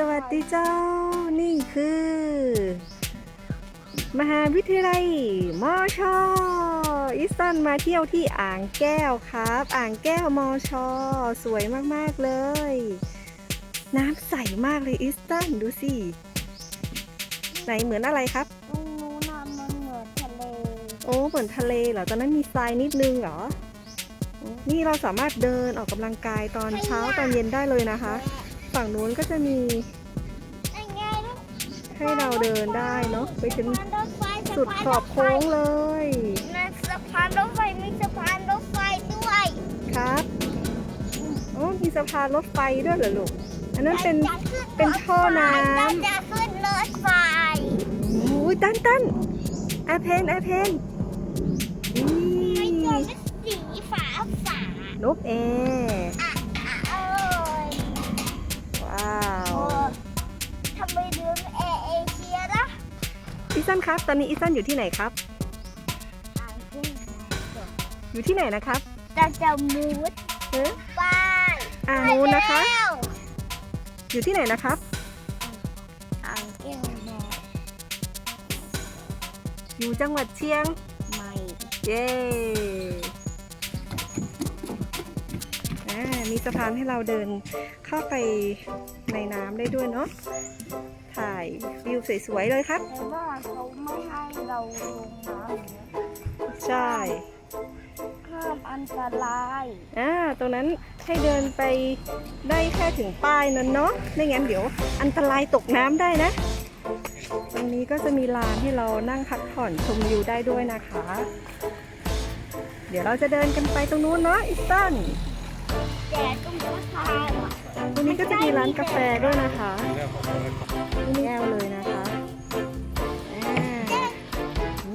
สวัสดีเจ้า นี่คือ มหาวิทยาลัยมอชออิสตันมาเที่ยวที่อ่างแก้วครับ อ่างแก้วมอชอสวยมาก ๆ เลย น้ำใสมากเลยอิสตันดูสิ ไหนเหมือนอะไรครับตรงนู้นน่ะมันเหมือนทะเล โอ้เหมือนทะเลเหรอตอนนั้นมีทรายนิดนึงเหรอ นี่เราสามารถเดินออกกำลังกายตอนเช้าตอนเย็นได้เลยนะคะ ฝั่งนู้นก็จะมียังไงลูกให้เราเดินได้เนาะไปถึงสะพานรถไฟสุดขอบโค้งเลยนั่นสะพานรถไฟมีสะพานรถไฟด้วยครับโอ้มีสะพานรถไฟด้วยเหรอลูกอันนั้นเป็นราจะขึ้เป็นท่อน้ำเราจะขึ้นรถไฟโอ้ยตันตันแอร์เพนแอร์เพนนี่ไม่เจอเป็นสีฟ้าฝานกแอร์ อีสันครับ ตอนนี้อีสันอยู่ที่ไหนครับอ่างเก็บอยู่ที่ไหนนะครับจะจะมูดเอ๊ะไปอ่างนู้นนะคะไปแล้วอยู่ที่ไหนนะครับอ่างเก็บแม่อยู่จังหวัดเชียงไม่เย้อ่ามีสะพานให้เราเดินเข้าไปในน้ำได้ด้วยเนาะถ่าย วิวสวยๆเลยครับแต่ว่าเขาไม่ให้เราลงน้ำอย่างเงี้ยใช่ห้ามอันตรายอ่าตรงนั้นให้เดินไปได้แค่ถึงป้ายนั้นเนาะไม่งั้นเดี๋ยวอันตรายตกน้ำได้นะ ตรงนี้ก็จะมีลานให้เรานั่งพักผ่อนชมวิวได้ด้วยนะคะ เดี๋ยวเราจะเดินกันไปตรงนู้นเนาะอิสตัน นี้ก็จะมีร้านกาแฟด้วยนะคะนี่แก้วเลยนะคะ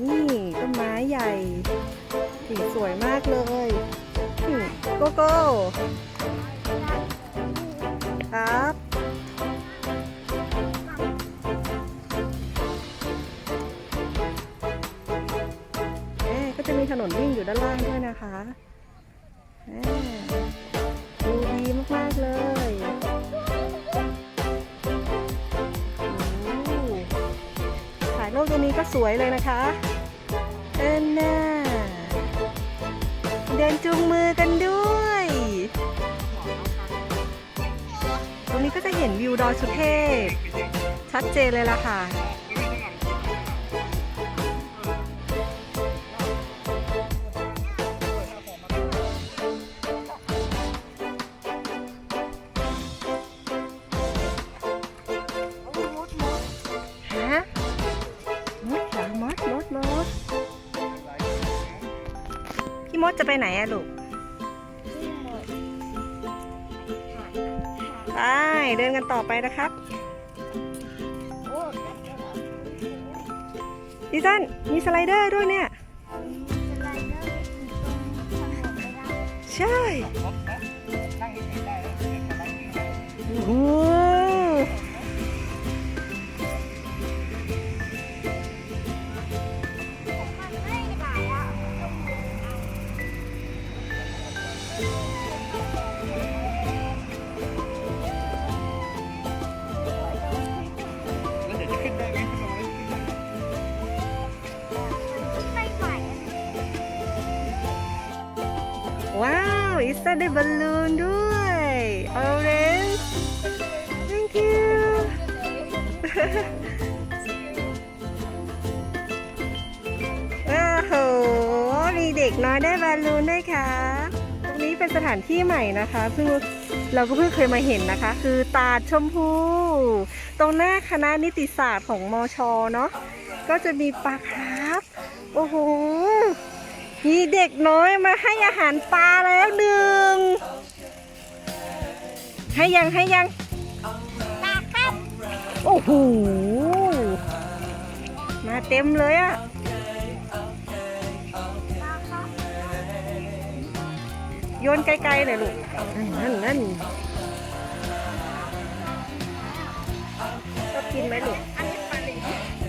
นี่ต้นไม้ใหญ่สีสวยมากเลยโกโก้ครับเอ๊ะก็จะมีถนนวิ่งอยู่ด้านล่างด้วยนะคะดูดีมาก ๆ เลย กตรงนี้ก็สวยเลยนะคะเอ็นน่าเดินจูงมือกันด้วย ตรงนี้ก็จะเห็นวิวดอยสุเทพ ชัดเจนเลยล่ะค่ะ จะไปไหนอะลูก ไป เดินกันต่อไปนะครับดิซันมีสไลเดอร์ด้วยเนี่ย ใช่ โอ้ อิสตันได้บอลลูนด้วย orange thank you โอ้โหมีเด็กน้อยได้บอลลูนด้วยค่ะ ตรงนี้เป็นสถานที่ใหม่นะคะเพิ่งเราก็เพิ่งเคยมาเห็นนะคะ คือตาดชมพู ตรงหน้าคณะนิติศาสตร์ของมอชอเนาะก็จะมีปลาครับ โอ้โห มีเด็กน้อยมาให้อาหารปลาแล้วหนึ่ง ให้ยังให้ยังโอ้โห มาเต็มเลยอะโยนไกลๆเลยลูก นั่นนั่นชอบกินไหมลูก